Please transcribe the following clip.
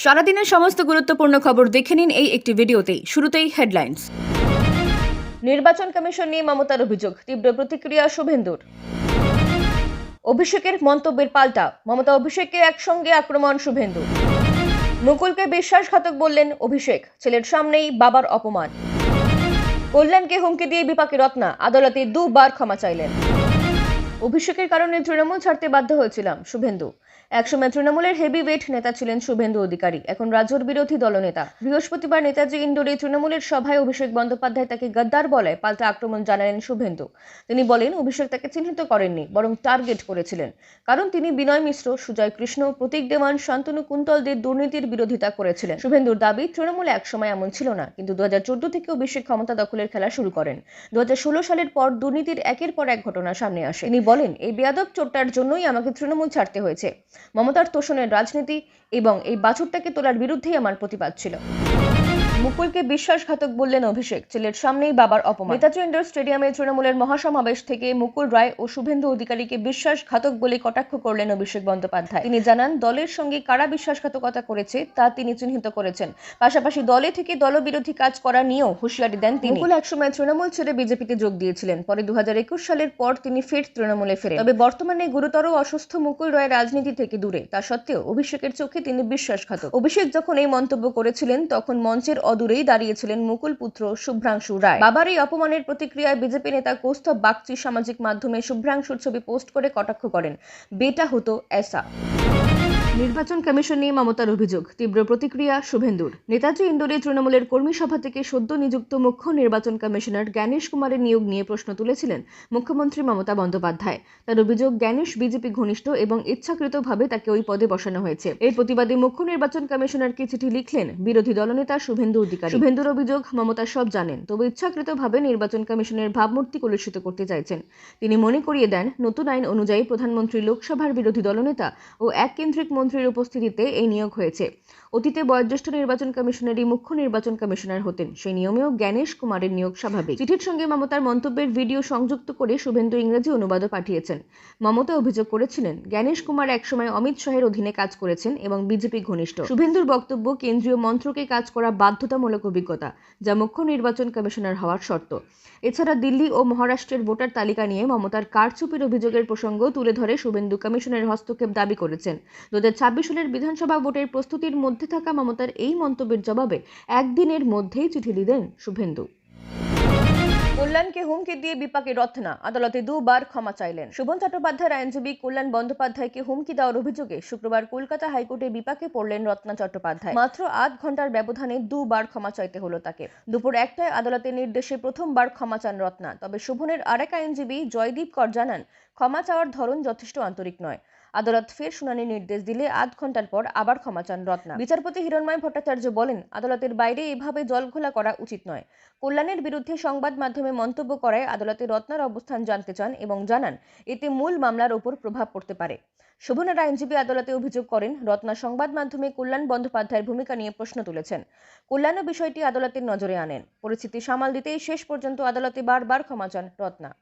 সারাদিনের সমস্ত গুরুত্বপূর্ণ খবর দেখে নিন এই একটি ভিডিওতেই। শুরুতেই হেডলাইন্স। নির্বাচন কমিশন নিয়ে মমতার অভিযোগ, তীব্র প্রতিক্রিয়া শুভেন্দুর। অভিষেকের মন্তব্যের পাল্টা, মমতা অভিষেককে একসঙ্গে আক্রমণ শুভেন্দু মুকুলকে বিশ্বাসঘাতক বললেন অভিষেক, ছেলের সামনেই বাবার অপমান। কল্যাণকে হুমকি দিয়ে বিপাকে রত্না, আদালতে দুবার ক্ষমা চাইলেন। অভিষেকের কারণে তৃণমূল ছাড়তে বাধ্য হয়েছিলাম শুভেন্দু। একসময় তৃণমূলের হেভি ওয়েট নেতা ছিলেন শুভেন্দু অধিকারী, এখন রাজ্যের বিরোধী দলনেতা। বৃহস্পতিবার নেতাজি ইন্ডোরে তৃণমূলের সভায় অভিষেক বন্দ্যোপাধ্যায় তাকে গদ্দার বলে পাল্টা আক্রমণ জানালেন শুভেন্দু। তিনি বলেন, অভিষেক তাকে চিহ্নিত করেননি, বরং টার্গেট করেছিলেন। কারণ তিনি বিনয় মিশ্র, সুজয় কৃষ্ণ, প্রতীক দেওয়ান, শান্তনু কুন্তলদের দুর্নীতির বিরোধিতা করেছিলেন। শুভেন্দুর দাবি, তৃণমূলে একসময় এমন ছিল না, কিন্তু দু হাজার চোদ্দ থেকে অভিষেক ক্ষমতা দখলের খেলা শুরু করেন। দু হাজার ষোলো সালের পর দুর্নীতির একের পর এক ঘটনা সামনে আসে। তিনি বলেন, এই বেয়াদব চোরটার জন্যই আমাকে তৃণমূল ছাড়তে হয়েছে। মমতার তোষণের রাজনীতি এবং এই বাছুরটাকে তোলার বিরুদ্ধেই আমার প্রতিবাদ ছিল। মুকুলকে বিশ্বাসঘাতক বললেন অভিষেক। ছেলের সামনেই বাবার অপমান। নেতাজি ইন্ডোর স্টেডিয়ামে তৃণমূলের মহাসমাবেশ থেকে মুকুল রায় ও শুভেন্দু অধিকারীকে বিশ্বাসঘাতক বলে কটাক্ষ করলেন অভিষেক বন্দ্যোপাধ্যায়। তিনি জানান, দলের সঙ্গে কারা বিশ্বাসঘাতকতা করেছে তা তিনি চিহ্নিত করেছেন। পাশাপাশি দলে থেকে দলবিরোধী কাজ করা নিয়েও হুঁশিয়ারি দেন তিনি। মুকুল একসময় তৃণমূল ছেড়ে বিজেপিতে যোগ দিয়েছিলেন। পরে দু হাজার একুশ সালের পর তিনি ফের তৃণমূলে ফেরেন। তবে বর্তমানে গুরুতর অসুস্থ মুকুল রায় রাজনীতি থেকে দূরে। তা সত্ত্বেও অভিষেকের চোখে তিনি বিশ্বাসঘাতক। অভিষেক যখন এই মন্তব্য করেছিলেন, তখন মঞ্চের অদূরেই দাঁড়িয়েছিলেন মুকুল পুত্র শুভ্রাংশু রায়। বাবার এই অপমানের প্রতিক্রিয়ায় বিজেপি নেতা কৌস্তব বাগচি সামাজিক মাধ্যমে শুভ্রাংশুর ছবি পোস্ট করে কটাক্ষ করেন। বেটা হতো এসা নির্বাচন কমিশন নিয়ে মমতার অভিযোগ। তীব্র প্রতিক্রিয়া, শুভেন্দুর। নেতাজি ইন্ডোরে তৃণমূলের কর্মী সভা থেকে সদ্য নিযুক্ত মুখ্য নির্বাচন কমিশনার জ্ঞানেশ কুমারের নিয়োগ নিয়ে প্রশ্ন তুলেছিলেন মুখ্যমন্ত্রী মমতা বন্দ্যোপাধ্যায়। তার অভিযোগ, জ্ঞানেশ বিজেপি ঘনিষ্ঠ এবং ইচ্ছাকৃতভাবে তাকে ওই পদে বসানো হয়েছে। এর প্রতিবাদে মুখ্য নির্বাচন কমিশনারকে চিঠি লিখলেন? বিরোধী দলনেতা শুভেন্দু অধিকারী। শুভেন্দুর অভিযোগ, মমতা সব জানেন, তবে ইচ্ছাকৃতভাবে নির্বাচন কমিশনের ভাবমূর্তি কলুষিত করতে চাইছেন। তিনি মনে করিয়ে দেন, নতুন আইন অনুযায়ী প্রধানমন্ত্রী লোকসভার বিরোধী দলনেতা ও এক কেন্দ্রিক মন্ত্রীর উপস্থিতিতে এই নিয়োগ হয়েছে। অতীতে বয়োজ্যেষ্ঠ নির্বাচন কমিশনারই মুখ্য নির্বাচন কমিশনার হতেন। সেই নিয়মেও জ্ঞানেশ কুমারের নিয়োগ স্বাভাবিক। চিঠির সঙ্গে মমতার মন্তব্যের ভিডিও সংযুক্ত করে শুভেন্দু ইংরেজি অনুবাদও পাঠিয়েছেন। মমতা অভিযোগ করেছিলেন, জ্ঞানেশ কুমার একসময় অমিত শাহের অধীনে কাজ করেছেন এবং বিজেপি ঘনিষ্ঠ। শুভেন্দুর বক্তব্য, কেন্দ্রীয় মন্ত্রকে কাজ করা বাধ্যতামূলক অভিজ্ঞতা, যা মুখ্য নির্বাচন কমিশনার হওয়ার শর্ত। এছাড়া দিল্লি ও মহারাষ্ট্রের ভোটার তালিকা নিয়ে মমতার কারচুপির অভিযোগের প্রসঙ্গ তুলে ধরে শুভেন্দু কমিশনের হস্তক্ষেপ দাবি করেছেন। দু সালের বিধানসভা ভোটের প্রস্তুতির মধ্যে থাকা মমতার এই মন্তব্যের জবাবে একদিনের মধ্যেই চিঠি দিলেন শুভেন্দু। কল্যাণকে হুমকি দিয়ে বিপাকে রত্না, আদালতে দুবার ক্ষমা চাইলেন। শোভন চট্টোপাধ্যায়ের আইনজীবী কল্যাণ বন্দ্যোপাধ্যায়কে হুমকি দেওয়ার অভিযোগে শুক্রবার কলকাতা হাইকোর্টে বিপাকে পড়লেন রত্না চট্টোপাধ্যায়। মাত্র আধ ঘণ্টার ব্যবধানে দুবার ক্ষমা চাইতে হলো তাকে। দুপুর একটায় আদালতের নির্দেশে প্রথমবার ক্ষমা চান রত্না। তবে শোভনের আরেক আইনজীবী জয়দীপ কর জানান ক্ষমা চাওয়ার ধরন যথেষ্ট আন্তরিক নয়। আদালত ফের শুনানির নির্দেশ দিলে আধ ঘণ্টার পর আবার ক্ষমা চান রত্না। বিচারপতি হিরণময় ভট্টাচার্য বলেন, আদালতের বাইরে এভাবে জলঘোলা করা উচিত নয়। কল্যাণের বিরুদ্ধে সংবাদ মাধ্যমে মন্তব্য করায় আদালতে রত্নার অবস্থান জানতে চান এবং জানান, এতে মূল মামলার ওপর প্রভাব পড়তে পারে। শোভনের আইনজীবী আদালতে অভিযোগ করেন, রত্না সংবাদ মাধ্যমে কল্যাণ বন্দ্যোপাধ্যায়ের ভূমিকা নিয়ে প্রশ্ন তুলেছেন। কল্যাণও বিষয়টি আদালতের নজরে আনেন। পরিস্থিতি সামাল দিতেই শেষ পর্যন্ত আদালতে বারবার ক্ষমা চান রত্না।